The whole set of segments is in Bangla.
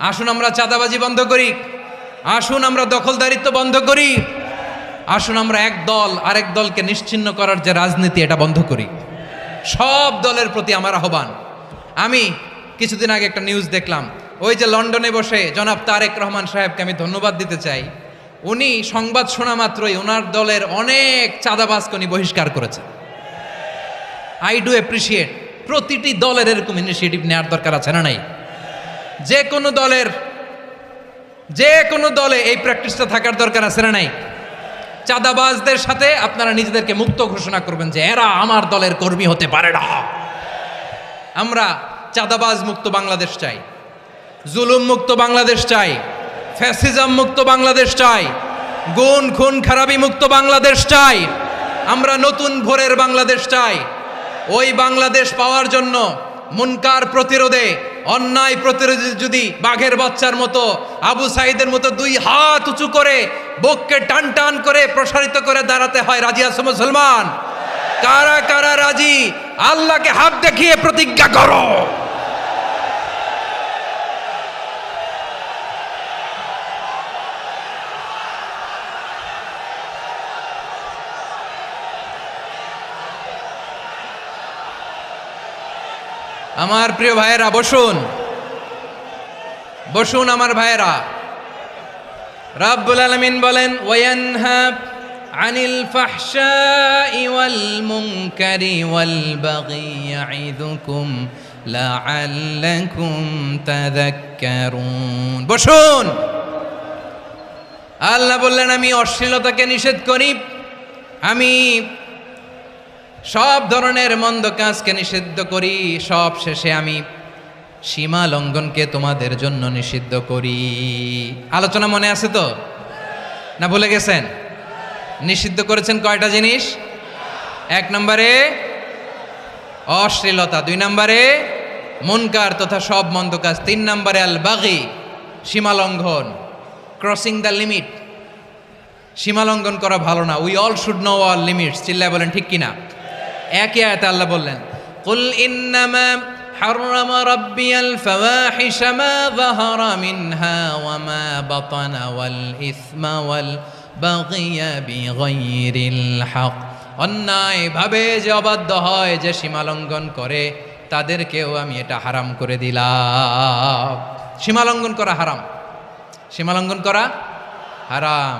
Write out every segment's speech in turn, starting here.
আসুন আমরা চাঁদাবাজি বন্ধ করি। আসুন আমরা দখলদারিত্ব বন্ধ করি। আসুন আমরা এক দল আরেক দলকে নিশ্চিন্ন করার যে রাজনীতি, এটা বন্ধ করি। সব দলের প্রতি আমার আহ্বান। আমি কিছুদিন আগে একটা নিউজ দেখলাম। ওই যে লন্ডনে বসে জনাব তারেক রহমান সাহেবকে আমি ধন্যবাদ দিতে চাই। উনি সংবাদ শোনা মাত্রই ওনার দলের অনেক চাঁদাবাজকে উনি বহিষ্কার করেছে আই ডু অ্যাপ্রিসিয়েট প্রতিটি দলের এরকম ইনিশিয়েটিভ নেওয়ার দরকার আছে না নাই? যে কোনো দলের, যে কোনো দলে এই প্র্যাকটিসটা থাকার দরকার আছে না নাই? চাঁদাবাজদের সাথে আপনারা নিজেদেরকে মুক্ত ঘোষণা করবেন যে এরা আমার দলের কর্মী হতে পারে না। আমরা চাঁদাবাজ মুক্ত বাংলাদেশ চাই, জুলুম মুক্ত বাংলাদেশ চাই ফ্যাসিজম মুক্ত বাংলাদেশ চাই, গুণ খুন খারাপি মুক্ত বাংলাদেশ চাই, আমরা নতুন ভোরের বাংলাদেশ চাই। ওই বাংলাদেশ পাওয়ার জন্য মুনকার প্রতিরোধে অন্যায় প্রতিরোধে যদি বাঘের বাচ্চার মতো, আবু সাইদের মতো দুই হাত উঁচু করে বককে টান টান করে প্রসারিত করে দাঁড়াতে হয়, রাজি আছো মুসলমান? কারা কারা রাজি? আল্লাহকে হাত দেখিয়ে প্রতিজ্ঞা করো। আমার প্রিয় ভাইয়েরা, বসুন। বসুন আমার ভাইয়েরা। রাব্বুল আলামিন বলেন ওয়ানহা আনিল ফাহশাই ওয়াল মুনকারি ওয়াল বাগি ইয়াইদুকুম লাআল্লাকুম তাযাক্কারুন। বসুন। আল্লাহ বললেন, আমি অশ্লীলতাকে নিষেধ করি। আমি সব ধরনের মন্দ কাজকে নিষিদ্ধ করি, সব শেষে আমি সীমা লঙ্ঘনকে তোমাদের জন্য নিষিদ্ধ করি। আলোচনা মনে আছে তো? না ভুলে গেছেন? নিষিদ্ধ করেছেন কয়টা জিনিস? এক নম্বরে অশ্লীলতা, দুই নম্বরে মনকার তথা সব মন্দ কাজ, তিন নম্বরে আল বাগি সীমা লঙ্ঘন ক্রসিং দ্য লিমিট সীমা লঙ্ঘন করা ভালো না। We all should know all limits চিল্লায় বলেন ঠিক কিনা? একই আয়াতে আল্লাহ বললেন কুল ইন্নামা حرم ربي الفواحش ما ظهر منها وما بطن والإثم والبغي بغير الحق অন্যায় ভাবে যে অবাধ্য হয় যে সীমালঙ্ঘন করে তাদেরকেও আমি এটা হারাম করে দিলাম সীমালঙ্ঘন করা হারাম সীমালঙ্ঘন করা হারাম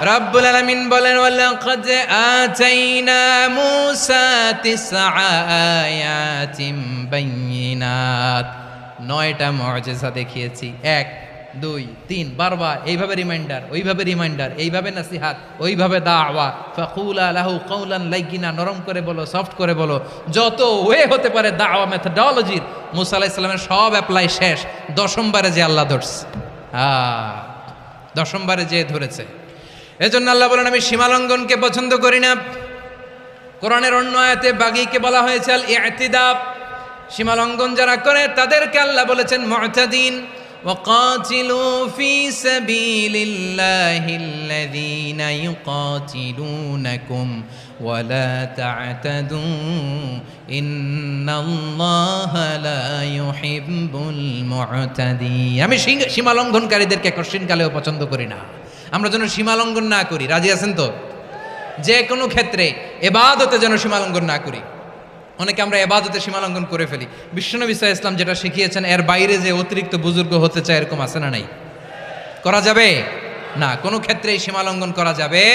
রব্বুল আলামিন বলেন, ওয়ালাকাদ আতাইনা মূসা তিসআ আয়াতিম বাইয়িনাত। নয়টা মুআজিজা দেখিয়েছি। এক, দুই, তিন, বারবার। এইভাবে রিমাইন্ডার ওইভাবে রিমাইন্ডার এইভাবে নাসিহাত, ওইভাবে দাওয়া। ফাকুলা লাহু কৌলান লাইকিনা নরম করে বলো, সফট করে বলো। যত ওয়ে হতে পারে দাওয়া মেথডোলজির মুসা আলাইহিস সালামের সব অ্যাপ্লাই শেষ। দশমবারে যে আল্লাহ ধরছে। হ্যাঁ দশমবারে যে ধরেছে। এজন্য আল্লাহ বলেন, আমি সীমালঙ্ঘনকে পছন্দ করি না। কোরআনের অন্য আয়াতে বাগিকে বলা হয়েছে, আল ইয়াতিদাব সীমালঙ্ঘন যারা করে, তাদেরকে আল্লাহ বলেছেন মহতাদিন আমি সীমালঙ্ঘনকারীদেরকে কঠিনকালেও পছন্দ করি না। আমরা যেন সীমালঙ্ঘন না করি। রাজি আছেন তো? যে কোনো ক্ষেত্রে এবাদতে যেন সীমালঙ্ঘন না করি। অনেকে আমরা এবাদতে সীমালঙ্ঘন করে ফেলি। বিশ্বনবী সাহা ইসলাম যেটা শিখিয়েছেন, এর বাইরে যে অতিরিক্ত বুজুর্গ হতে চায় এরকম আছে না নাই? করা যাবে? না, কোনো ক্ষেত্রেই সীমালঙ্ঘন করা যাবে।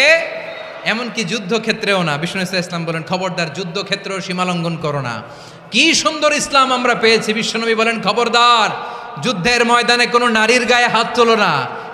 এমনকি যুদ্ধক্ষেত্রেও না। বিষ্ণু ইসলাম ইসলাম বলেন, খবরদার, যুদ্ধক্ষেত্রেও সীমালঙ্ঘন করো না। কি সুন্দর ইসলাম আমরা পেয়েছি, বিশ্বনবী বলেন, খবরদার, যুদ্ধের ময়দানে কোনো নারীর গায়ে হাত তোলো না।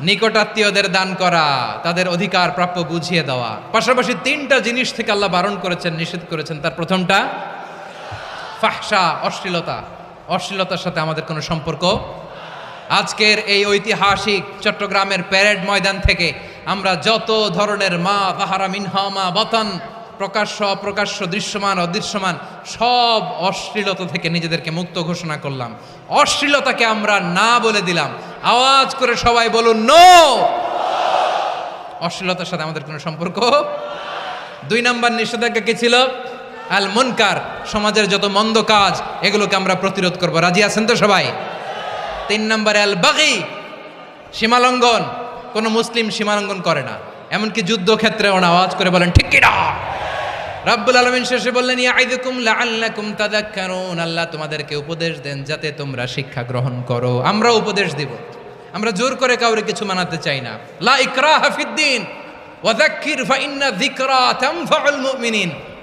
নিকটাত্মীয়দের দান করা, তাদের অধিকার প্রাপ্য বুঝিয়ে দেওয়া। পাশাপাশি তিনটা জিনিস থেকে আল্লাহ বারণ করেছেন, নিষেধ করেছেন। তার প্রথমটা, ফাহসা, অশ্লীলতা। অশ্লীলতার সাথে আমাদের কোনো সম্পর্ক আজকের এই ঐতিহাসিক চট্টগ্রামের প্যারেড ময়দান থেকে আমরা যত ধরনের মা তাহারা মিনহা মা বতন প্রকাশ্য, অপ্রকাশ্য, দৃশ্যমান, অদৃশ্যমান, সব অশ্লীলতা থেকে নিজেদেরকে মুক্ত ঘোষণা করলাম। অশ্লীলতাকে আমরা না বলে দিলাম। আওয়াজ করে সবাই বলুন, নো! অশ্লীলতার সাথে আমাদের কোনো সম্পর্ক? দুই নম্বর নিষেধাজ্ঞা কি ছিল? আল মুনকার, সমাজের যত মন্দ কাজ, এগুলোকে আমরা প্রতিরোধ করব। রাজি আছেন তো সবাই? তিন নম্বরে আল বাগি, সীমালঙ্ঘন। কোনো মুসলিম সীমালঙ্ঘন করে না। এমনকি যুদ্ধক্ষেত্রে ওনা আওয়াজ করে বলেন, ঠিক কিনা? রাব্বুল আলামিন শেষে বললেন আল্লাহ তোমাদেরকে উপদেশ দেন যাতে তোমরা শিক্ষা গ্রহণ করো। আমরা উপদেশ দিব। আমরা জোর করে কাউরে কিছু মানাতে চাই না।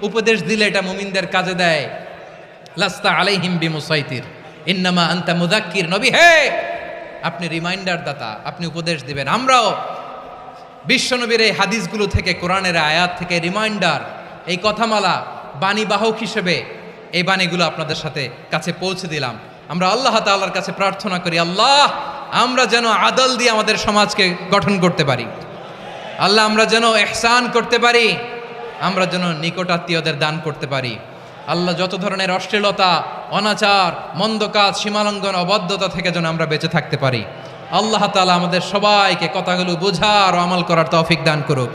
উপদেশ দিলে এটা মুমিনদের কাজে দেয়। লাস্তা আলাইহিম নবী, হে! আপনি রিমাইন্ডার দাতা, আপনি উপদেশ দিবেন। আমরাও বিশ্বনবীর এই হাদিসগুলো থেকে, কোরআনের আয়াত থেকে রিমাইন্ডার এই কথামালা বাণী বাহক হিসেবে এই বাণীগুলো আপনাদের সাথে কাছে পৌঁছে দিলাম। আমরা আল্লাহ তাআলার কাছে প্রার্থনা করি, আল্লাহ, আমরা যেন আদল দিয়ে আমাদের সমাজকে গঠন করতে পারি। আল্লাহ, আমরা যেন এহসান করতে পারি, আমরা যেন নিকটাত্মীয়দের দান করতে পারি। আল্লাহ, যত ধরনের অশ্লীলতা, অনাচার, মন্দ কাজ, সীমালঙ্ঘন অবদ্ধতা থেকে যেন আমরা বেঁচে থাকতে পারি। আল্লাহ তাআলা আমাদের সবাইকে কথাগুলো বোঝার আমল করার তৌফিক দান করুক।